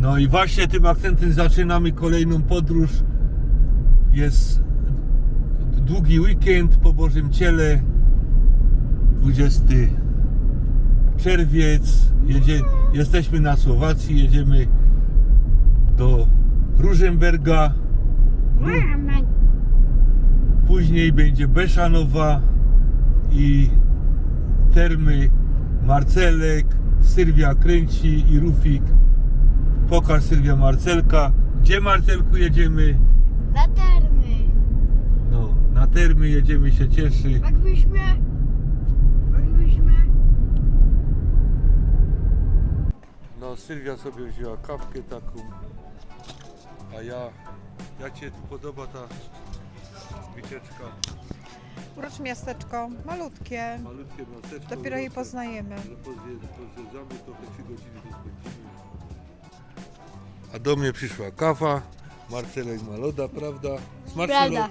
No i właśnie tym akcentem zaczynamy kolejną podróż. Jest długi weekend po Bożym Ciele. 20 czerwiec. Jedzie, jesteśmy na Słowacji, jedziemy do Rużemberga. Później będzie Beszanowa i Termy, Marcelek, Sylwia Kręci i Rufik. Pokaż Sylwia Marcelka. Gdzie Marcelku jedziemy? Na termy. No, na Termy jedziemy się cieszy. Jakbyśmy... Jakbyśmy... No, Sylwia sobie wzięła kawkę taką. A ja, jak Cię tu podoba ta wycieczka? Urocze miasteczko, malutkie. Malutkie miasteczko. Dopiero je poznajemy. pozwiedzamy trochę 3 godziny to spędzimy. A do mnie przyszła kawa. Marcelek ma loda, prawda? Smaczny Prawda. lod?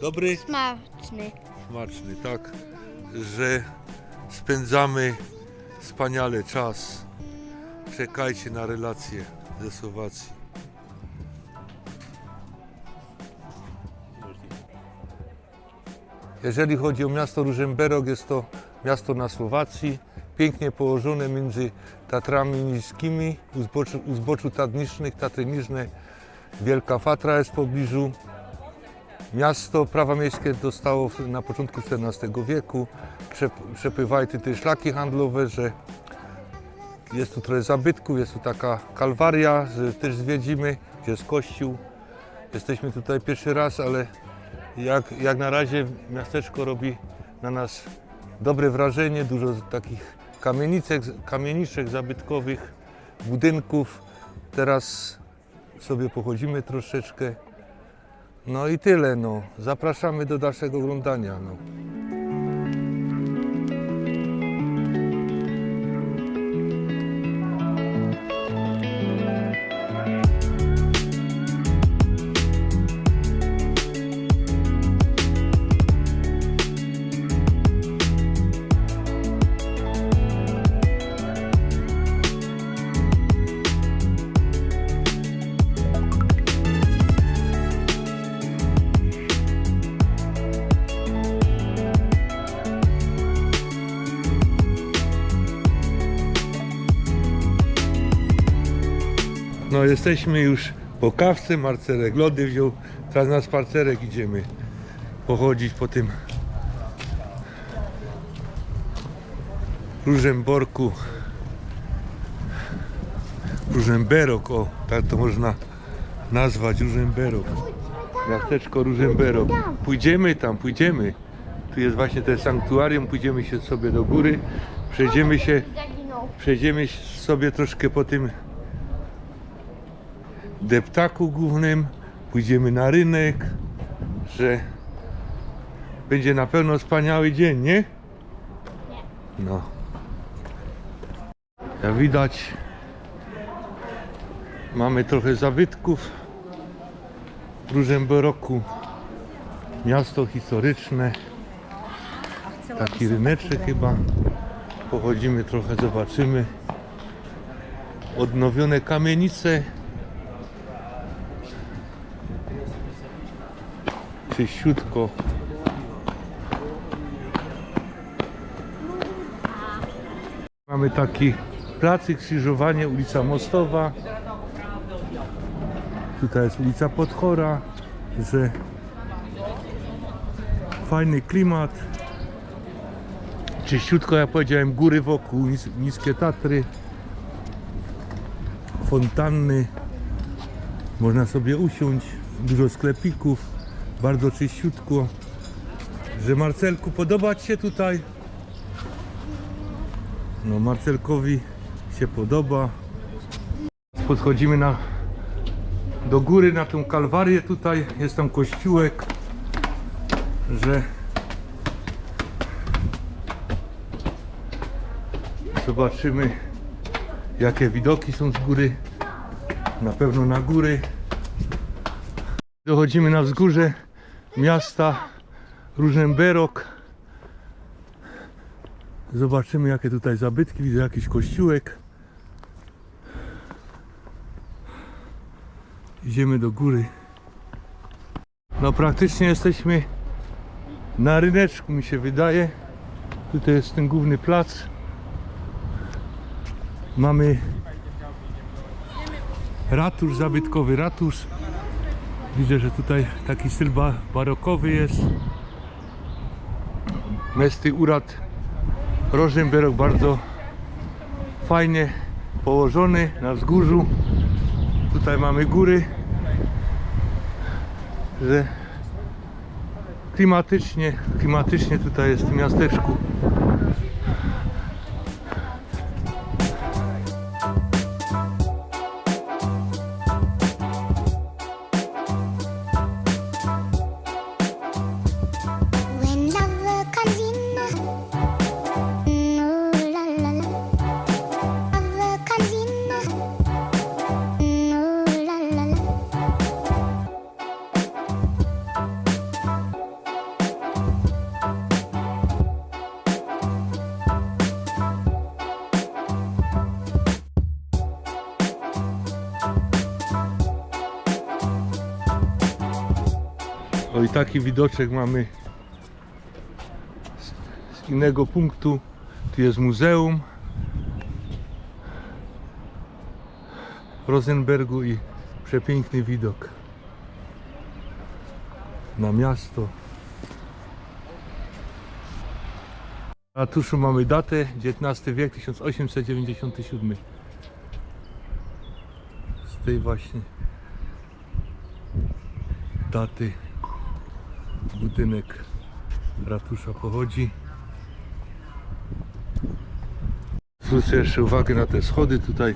Dobry? Smaczny. Smaczny, tak. Że spędzamy wspaniale czas. Czekajcie na relacje ze Słowacji. Jeżeli chodzi o miasto Rużemberok, jest to miasto na Słowacji, pięknie położone między Tatrami Niskimi, u zboczu, Tadnicznych, Tatry Niżne, Wielka Fatra jest w pobliżu. Miasto prawa miejskie dostało na początku XIV wieku. Przep- Przepływają tu te szlaki handlowe, że jest tu trochę zabytków, jest tu taka kalwaria, że też zwiedzimy, gdzie jest kościół. Jesteśmy tutaj pierwszy raz, ale jak, jak na razie miasteczko robi na nas dobre wrażenie, dużo takich kamienicek, kamieniczek zabytkowych, budynków. Teraz sobie pochodzimy troszeczkę. No i tyle, no. Zapraszamy do dalszego oglądania. No. Jesteśmy już po kawce, Marcelek lody wziął, teraz na spacerek idziemy pochodzić po tym Różemborku. Różemberok, o tak to można nazwać Różemberok. Miasteczko Różemberok. Pójdziemy tam, pójdziemy. Tu jest właśnie to sanktuarium, pójdziemy się sobie do góry. Przejdziemy się. Przejdziemy sobie troszkę po tym deptaku głównym, pójdziemy na rynek, że będzie na pewno wspaniały dzień, nie? No. Jak widać, mamy trochę zabytków w Różemberoku. Miasto historyczne, taki ryneczek chyba. Pochodzimy trochę, zobaczymy. Odnowione kamienice. Czyściutko. Mamy taki plac i krzyżowanie, ulica Mostowa. Tutaj jest ulica Podchora, fajny klimat. Czyściutko, jak powiedziałem, góry wokół, nis, niskie Tatry, fontanny, można sobie usiąść, dużo sklepików, bardzo czyściutko. Że Marcelku, podoba Ci się tutaj? No Marcelkowi się podoba. Podchodzimy na, do góry na tą kalwarię tutaj, jest tam kościółek, że Zobaczymy jakie widoki są z góry. Na pewno na góry. Dochodzimy na wzgórze miasta Różemberok. Zobaczymy jakie tutaj zabytki. Widzę jakiś kościółek. Idziemy do góry. No praktycznie jesteśmy na ryneczku mi się wydaje. Tutaj jest ten główny plac. Mamy ratusz, zabytkowy ratusz. Widzę, że tutaj taki styl ba- barokowy jest. Mesty Urat Rożenberg bardzo fajnie położony na wzgórzu. Tutaj mamy góry. Że klimatycznie, klimatycznie tutaj jest w miasteczku. Taki widoczek mamy z, innego punktu. Tu jest muzeum Rosenbergu i przepiękny widok na miasto. W ratuszu mamy datę XIX wiek 1897. Z tej właśnie daty budynek ratusza pochodzi. Zwrócę jeszcze uwagę na te schody. Tutaj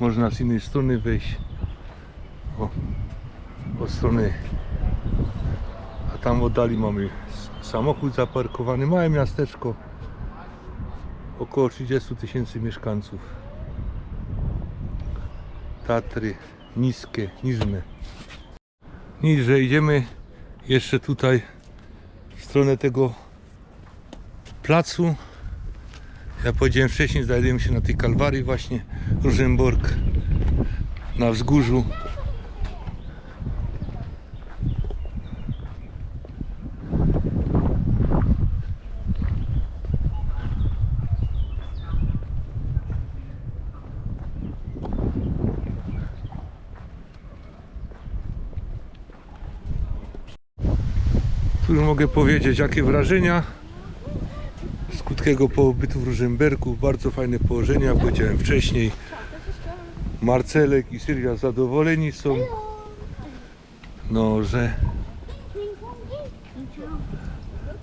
można z innej strony wejść. O, od strony. A tam oddali mamy samochód zaparkowany. Małe miasteczko. Około 30 tysięcy mieszkańców. Tatry niskie, niżne. Niżej idziemy jeszcze tutaj w stronę tego placu. Ja powiedziałem wcześniej, znajdujemy się na tej kalwarii właśnie Różenborg na wzgórzu. Mogę powiedzieć jakie wrażenia z krótkiego pobytu w Różenbergu. Bardzo fajne położenie, jak powiedziałem wcześniej. Marcelek i Sylwia zadowoleni są. No, że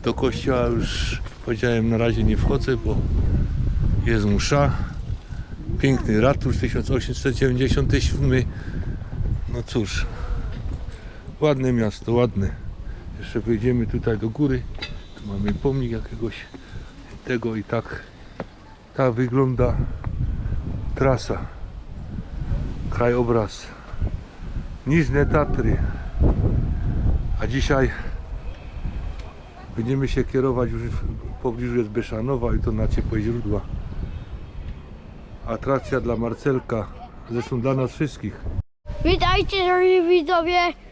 do kościoła już powiedziałem na razie nie wchodzę, bo jest msza. Piękny ratusz 1897. No cóż, ładne miasto, ładne. Jeszcze wyjdziemy tutaj do góry. Tu mamy pomnik jakiegoś tego i tak tak wygląda trasa. Krajobraz. Niżne Tatry. A dzisiaj będziemy się kierować już w pobliżu jest Beszanowa i to na ciepłe źródła. Atrakcja dla Marcelka, zresztą dla nas wszystkich. Witajcie, drodzy widzowie.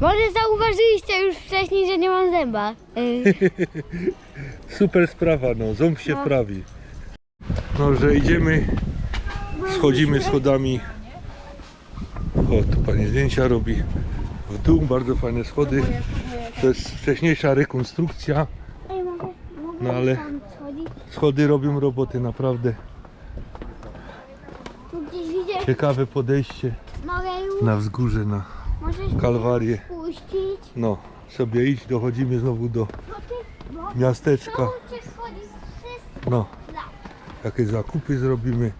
Może zauważyliście już wcześniej, że nie mam zęba. Y, Super sprawa, no, ząb się No. wprawi. No, że idziemy, schodzimy schodami. O, tu pani zdjęcia robi. W dół, bardzo fajne schody. To jest wcześniejsza rekonstrukcja. No, ale-? Schody robią roboty, naprawdę. Tu gdzieś widzę. Ciekawe podejście na wzgórze, na Możesz Kalwarię. puścić? No, sobie iść, dochodzimy znowu do ty, miasteczka. No, jakie zakupy zrobimy.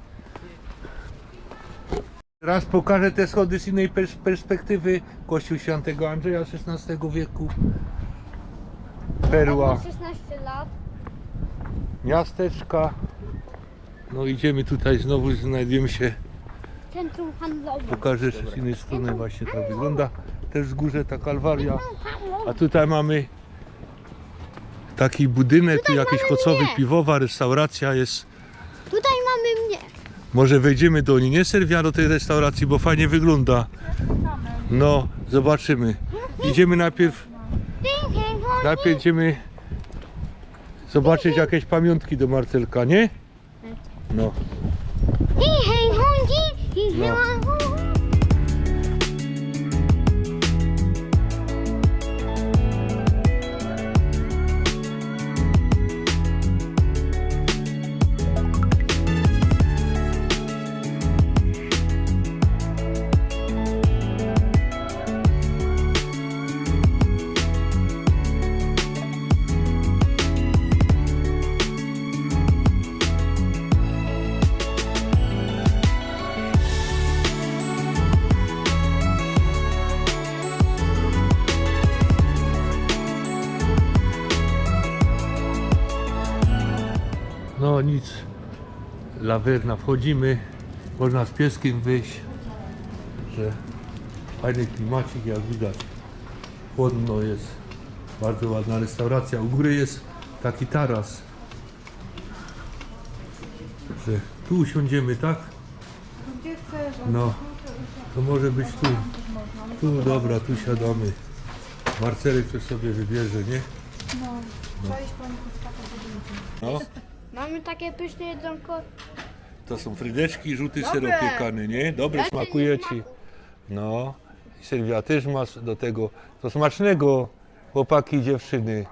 Raz pokażę te schody z innej pers- perspektywy. Kościół świętego Andrzeja XVI wieku. Perła, Ma 16 lat. miasteczka. No idziemy tutaj znowu, znajdujemy się, Centrum handlowe. pokażę jeszcze z innej strony właśnie to wygląda. Też wzgórze, ta kalwaria. A tutaj mamy taki budynek, tu jakiś kocowy mnie. piwowa, restauracja jest. Tutaj mamy mnie. Może wejdziemy do niej, nie serwia do tej restauracji, bo fajnie wygląda. No, zobaczymy. Idziemy najpierw, najpierw idziemy zobaczyć jakieś pamiątki do Marcelka, nie? No. これ。Lawerna, wchodzimy, można z pieskiem wyjść, że fajny klimacik jak widać, chłodno jest, bardzo ładna restauracja, u góry jest taki taras, że tu usiądziemy, tak? Gdzie chcesz? No, to może być tu, tu dobra, tu siadamy, Marcelek coś sobie wybierze, nie? Cześć pani No. Mamy takie pyszne jedzonko. To są frydeczki, żółty ser Dobre. opiekany, nie? Dobre, Ja smakuje nie ci. No. I Sylwia też ma s- do tego. To smacznego, chłopaki i dziewczyny.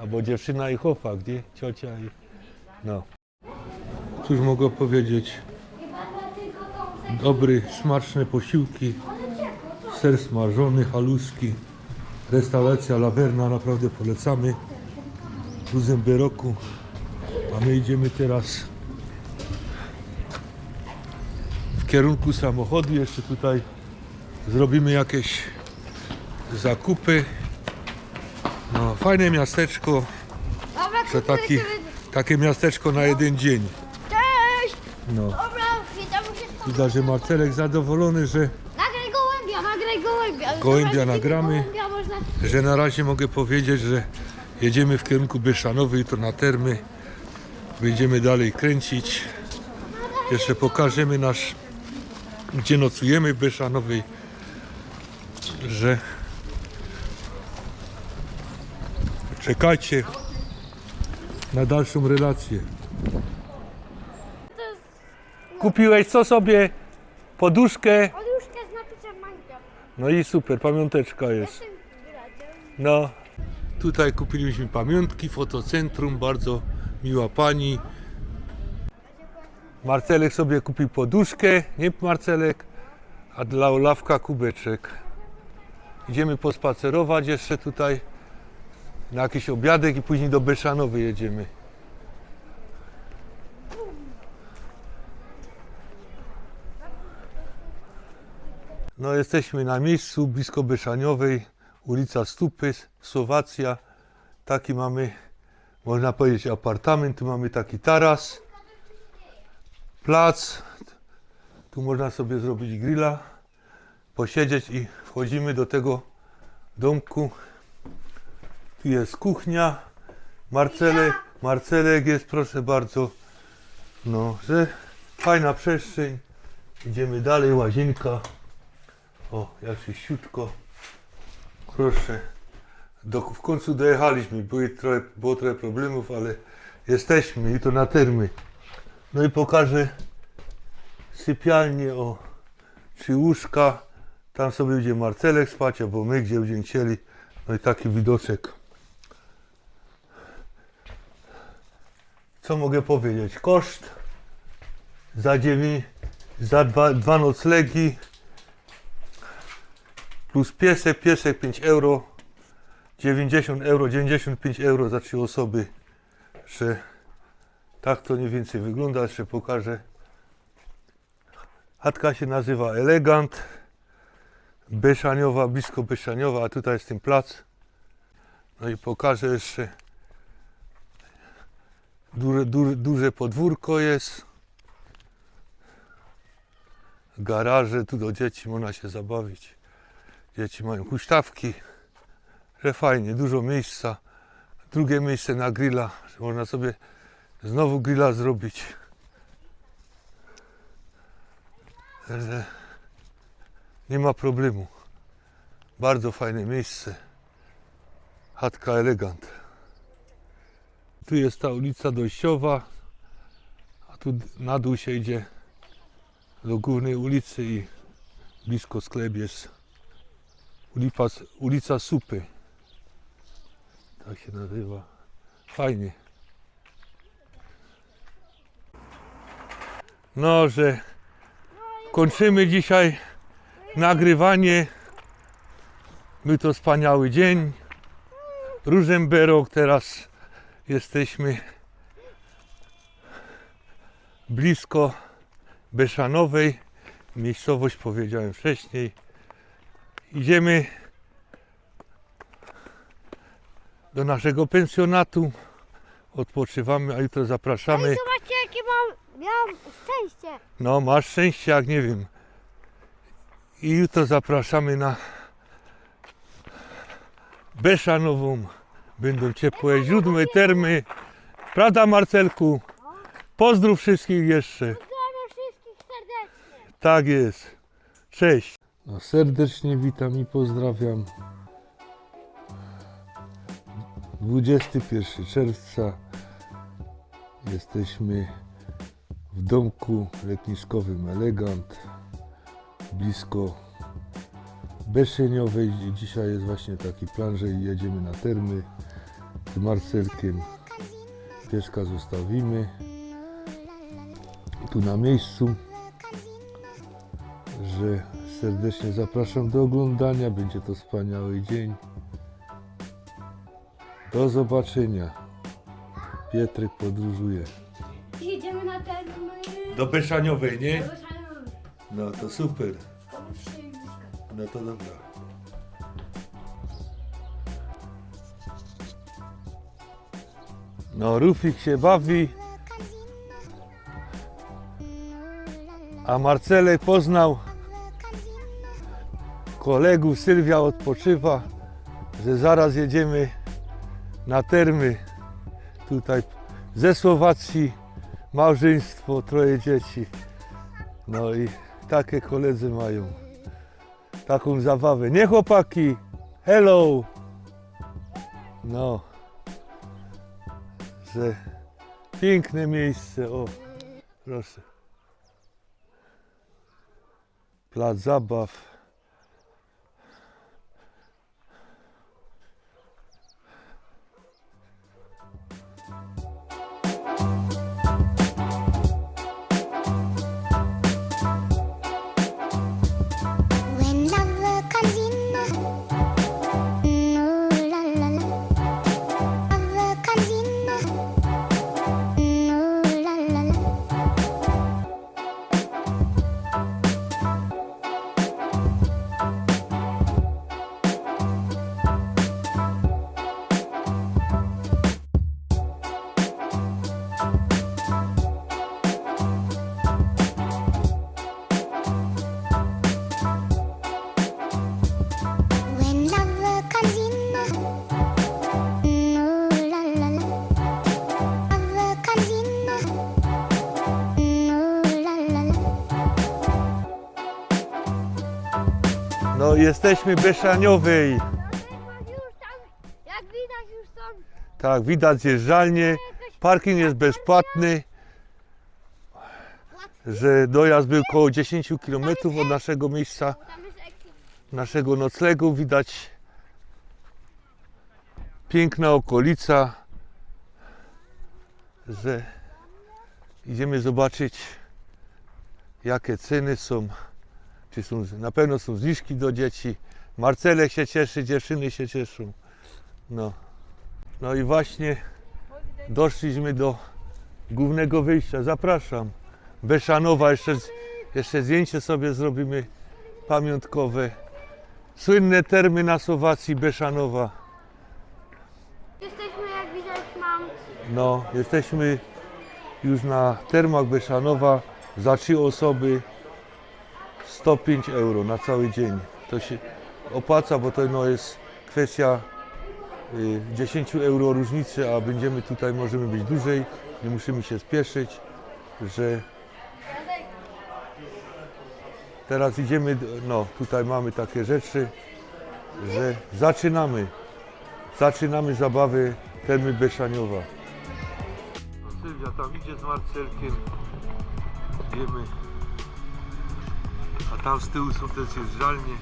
Albo dziewczyna i chłopak, nie? Ciocia i... No. Cóż mogę powiedzieć? Dobry, smaczne posiłki. Ser smażony, haluski. Restauracja Lawerna, naprawdę polecamy. W Luzemby roku. A my idziemy teraz w kierunku samochodu. Jeszcze tutaj zrobimy jakieś zakupy. No, fajne miasteczko, Dobra, że taki, takie miasteczko na jeden dzień. Cześć! No, Dobra, witamy się z tobą. widać, że Marcelek zadowolony, że, Nagraj gołębia, nagraj gołębia. Gołębia nagramy. Gołębia można... że na razie mogę powiedzieć, że jedziemy w kierunku Byszanowej, to na termy. Będziemy dalej kręcić. Jeszcze pokażemy nasz, gdzie nocujemy w Byszanowej, że czekajcie na dalszą relację. Kupiłeś co sobie? Poduszkę? Poduszkę z napisem Minecraft. No i super, pamiąteczka jest. No, tutaj kupiliśmy pamiątki, fotocentrum, bardzo miła pani. Marcelek sobie kupił poduszkę, nie Marcelek, a dla Olawka kubeczek. Idziemy pospacerować jeszcze tutaj na jakiś obiadek i później do Beszanowy jedziemy. No jesteśmy na miejscu blisko Beszaniowej, ulica Stupy, Słowacja. Taki mamy, można powiedzieć, apartament. Tu mamy taki taras, plac. Tu można sobie zrobić grilla, posiedzieć i wchodzimy do tego domku. Tu jest kuchnia. Marcelek, Marcelek jest, proszę bardzo. No, że fajna przestrzeń. Idziemy dalej, łazienka. O, jak czyściutko. Proszę. Do, w końcu dojechaliśmy. Były trochę, było trochę problemów, ale jesteśmy i to na termy. No i pokażę sypialnię, o, trzy łóżka. Tam sobie będzie Marcelek spać, albo my, gdzie będziemy chcieli. No i taki widoczek. Co mogę powiedzieć? Koszt za, dziewię- za dwa, dwa noclegi plus piesek, piesek 5 euro, 90 euro, 95 euro za trzy osoby, że tak to mniej więcej wygląda, jeszcze pokażę. Chatka się nazywa Elegant, Beszaniowa, blisko Beszaniowa, a tutaj jest ten plac. No i pokażę jeszcze, duże, duże, duże podwórko jest, garaże, tu do dzieci można się zabawić. Dzieci mają huśtawki, że fajnie, dużo miejsca. Drugie miejsce na grilla, można sobie znowu grilla zrobić. Także nie ma problemu. Bardzo fajne miejsce. Chatka elegant. Tu jest ta ulica dojściowa, a tu na dół się idzie do głównej ulicy i blisko sklep jest ulica, ulica Supy. Tak się nazywa. Fajnie. No, że kończymy dzisiaj nagrywanie. Był to wspaniały dzień. Różemberok, teraz jesteśmy blisko Beszanowej. Miejscowość powiedziałem wcześniej. Idziemy do naszego pensjonatu. Odpoczywamy, a jutro zapraszamy. Zobaczcie jakie mam, miałam szczęście. No, masz szczęście, jak nie wiem. I jutro zapraszamy na Beszanową. Będą ciepłe źródła, termy. Prawda, Marcelku? Pozdrów wszystkich jeszcze. Pozdrawiam wszystkich serdecznie. Tak jest. Cześć. No, serdecznie witam i pozdrawiam. 21 czerwca jesteśmy w domku letniskowym Elegant blisko Beszeniowej. Dzisiaj jest właśnie taki plan, że jedziemy na termy z Marcelkiem. Pieska zostawimy tu na miejscu że serdecznie zapraszam do oglądania. Będzie to wspaniały dzień. Do zobaczenia. Pietrek podróżuje. Jedziemy na ten... Do Beszaniowej, nie? No to super. No to dobra. No, Rufik się bawi. A Marcelek poznał kolegów, Sylwia odpoczywa, że zaraz jedziemy na termy. Tutaj ze Słowacji małżeństwo, troje dzieci. No i takie koledzy mają. Taką zabawę. Nie chłopaki! Hello! No. Że piękne miejsce. O, proszę. Plac zabaw. Jesteśmy w Beszaniowej. Jak widać już są Tak, widać zjeżdżalnie. Parking jest bezpłatny. Że dojazd był około 10 km od naszego miejsca, naszego noclegu. Widać piękna okolica. Że idziemy zobaczyć jakie ceny są. Czy są, na pewno są zniżki do dzieci. Marcelek się cieszy, dziewczyny się cieszą. No. No i właśnie doszliśmy do głównego wyjścia. Zapraszam. Beszanowa, jeszcze, jeszcze zdjęcie sobie zrobimy pamiątkowe. Słynne termy na Słowacji, Beszanowa. Jesteśmy jak widać mam No, jesteśmy już na termach Beszanowa za trzy osoby 105 euro na cały dzień. To się opłaca, bo to no, jest kwestia y, 10 euro różnicy, a będziemy tutaj, możemy być dłużej, nie musimy się spieszyć, że Teraz idziemy, no tutaj mamy takie rzeczy, że zaczynamy. Zaczynamy zabawę Termy Beszaniowa. No, Sylwia tam idzie z Marcelkiem. Idziemy. A tam z tyłu są te zjeżdżalnie.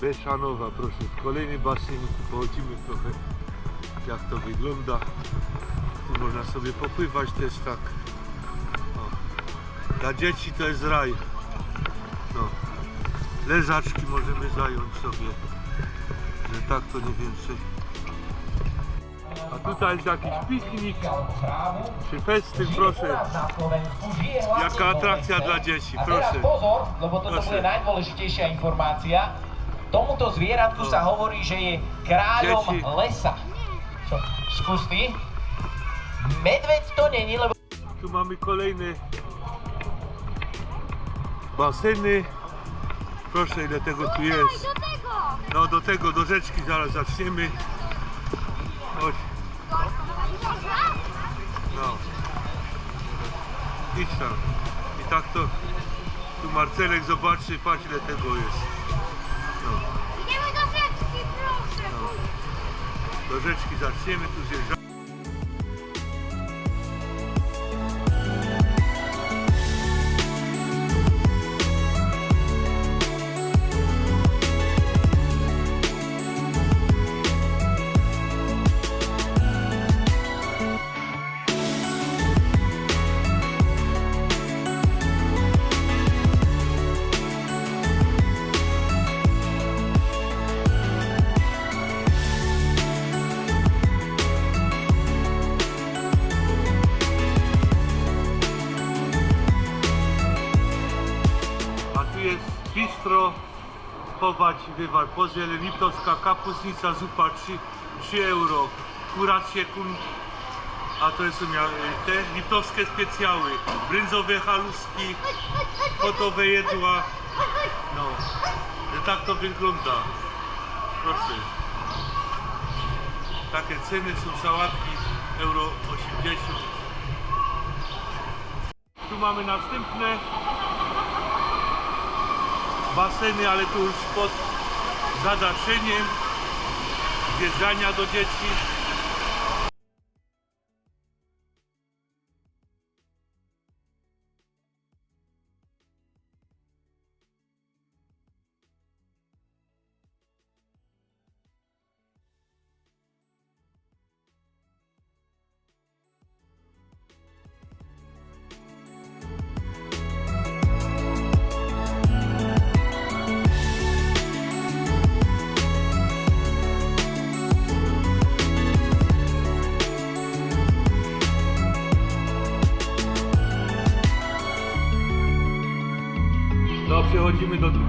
Beszanowa, proszę. Kolejny basen. Pochodzimy trochę jak to wygląda. Tu można sobie popływać też tak. O. Dla dzieci to jest raj. No. Leżaczki możemy zająć sobie. Że tak to nie więcej. A tutaj jakiś piknik czy festyn, proszę. Jaka atrakcja dla dzieci, A teraz proszę. pozor, lebo toto Proszę. bude najdôležitejšia informácia. Tomuto zvieratku sa hovorí, že je kráľom Deti. lesa. Čo, skús ty? Medveď to není, lebo Tu mamy kolejne baseny. Proszę ile tego tu jest. Do tego! No do tego, do rzeczki zaraz zaczniemy. Chodź. No. Idź tam. I tak to tu Marcelek zobaczy, patrz ile tego jest. No. Idziemy do rzeczki, proszę! Do rzeczki zaczniemy, tu zjeżdżamy. Bistro, chować wywar, poziele liptowska kapustnica, zupa 3, 3 euro, kuracje kun, a to są te liptowskie specjały, brędzowe haluski, gotowe jedła, no, że tak to wygląda, proszę. Takie ceny są sałatki, euro 80. Tu mamy następne baseny, ale tu już pod zadaszeniem zjeżdżania do dzieci.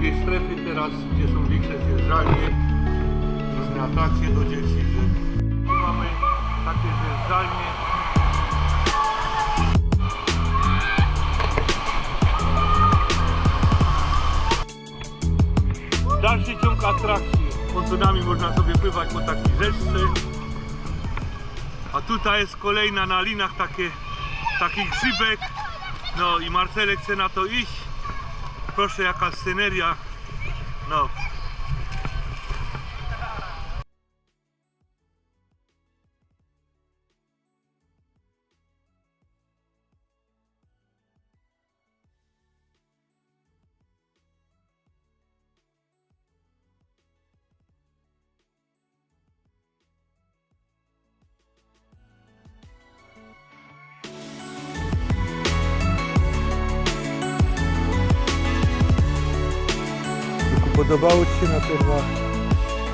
Drugiej strefy teraz, gdzie są większe zjeżdżalnie, różne atrakcje do dzieci. Że... Mamy takie zjeżdżalnie. Dalszy ciąg atrakcji. Pontonami można sobie pływać po takiej rzeczce. A tutaj jest kolejna na linach takie, taki grzybek. No i Marcelek chce na to iść. Proszę jaka sceneria. No.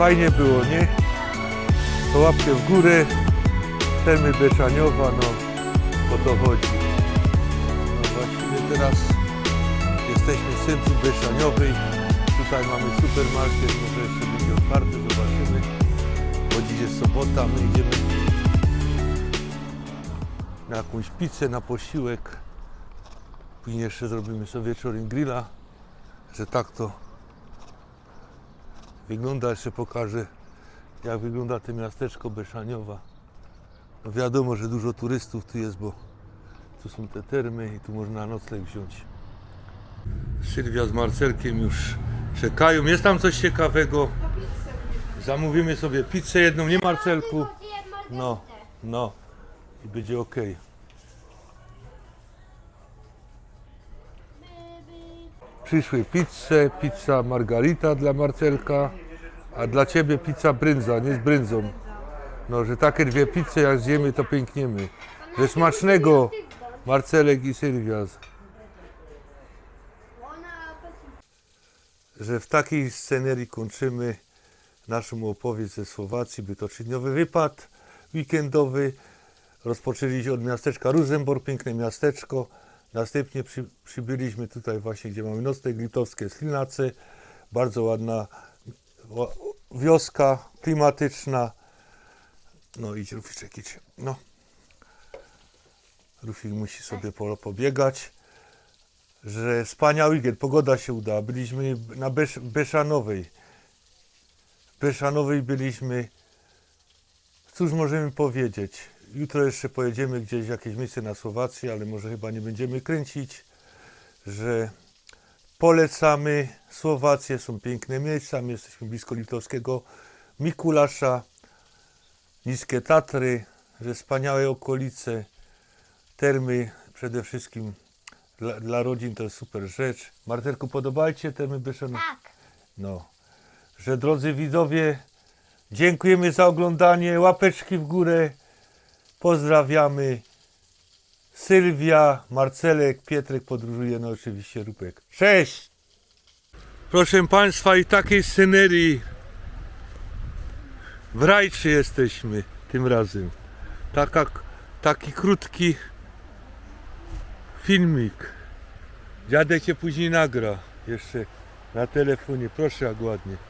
Fajnie było, nie? To łapkę w górę. Termy Beczaniowa, no o to chodzi. No właściwie teraz jesteśmy w centrum Beszaniowej. Tutaj mamy supermarket, może jeszcze będzie otwarty, zobaczymy. Bo dziś jest sobota, my idziemy na jakąś pizzę, na posiłek. Później jeszcze zrobimy sobie wieczorem grilla, że tak to wygląda, jeszcze pokażę jak wygląda to miasteczko Beszaniowa. No wiadomo, że dużo turystów tu jest, bo Tu są te termy i tu można nocleg wziąć. Sylwia z Marcelkiem już czekają. Jest tam coś ciekawego. Zamówimy sobie pizzę jedną, nie Marcelku? No, no. I będzie ok. Przyszły pizze, pizza margarita dla Marcelka, a dla ciebie pizza brędza, nie z brędzą. No, że takie dwie pizze jak zjemy, to piękniemy. Że smacznego, Marcelek i Sylwia. Że w takiej scenerii kończymy naszą opowieść ze Słowacji. Był to trzydniowy wypad weekendowy. Rozpoczęliśmy od miasteczka Ruzenborg, piękne miasteczko. Następnie przy, przybyliśmy tutaj właśnie, gdzie mamy nocleg litowskie Slinace. Bardzo ładna ła- wioska, klimatyczna. No idź Ruficzek, idź. No. Rufik musi sobie po, pobiegać. Że wspaniały weekend, pogoda się uda. Byliśmy na Bez, Beszanowej. Beszanowej byliśmy. Cóż możemy powiedzieć? Jutro jeszcze pojedziemy gdzieś w jakieś miejsce na Słowacji, ale może chyba nie będziemy kręcić, że polecamy. Słowację, są piękne miejsca, my jesteśmy blisko litowskiego Mikulasza, niskie Tatry, że wspaniałe okolice, termy przede wszystkim dla, dla rodzin to jest super rzecz. Ci się termy Beszanowe? Tak. No, że drodzy widzowie, dziękujemy za oglądanie, łapeczki w górę, pozdrawiamy. Sylwia, Marcelek, Pietrek podróżuje, no oczywiście Rupek. Cześć! Proszę Państwa, i takiej scenerii w Rajczy jesteśmy tym razem. Taka, taki krótki filmik. Dziadek cię później nagra jeszcze na telefonie. Proszę jak ładnie.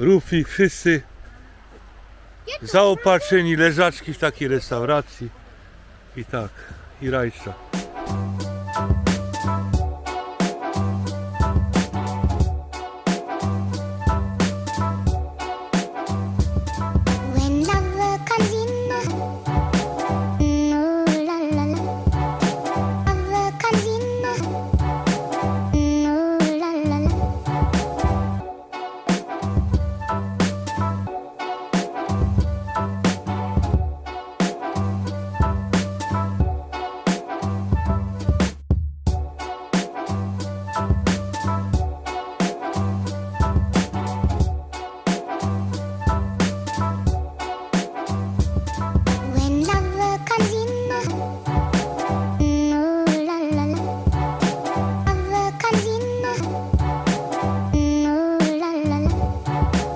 Rufik, wszyscy zaopatrzeni, leżaczki w takiej restauracji. I tak, i rajca.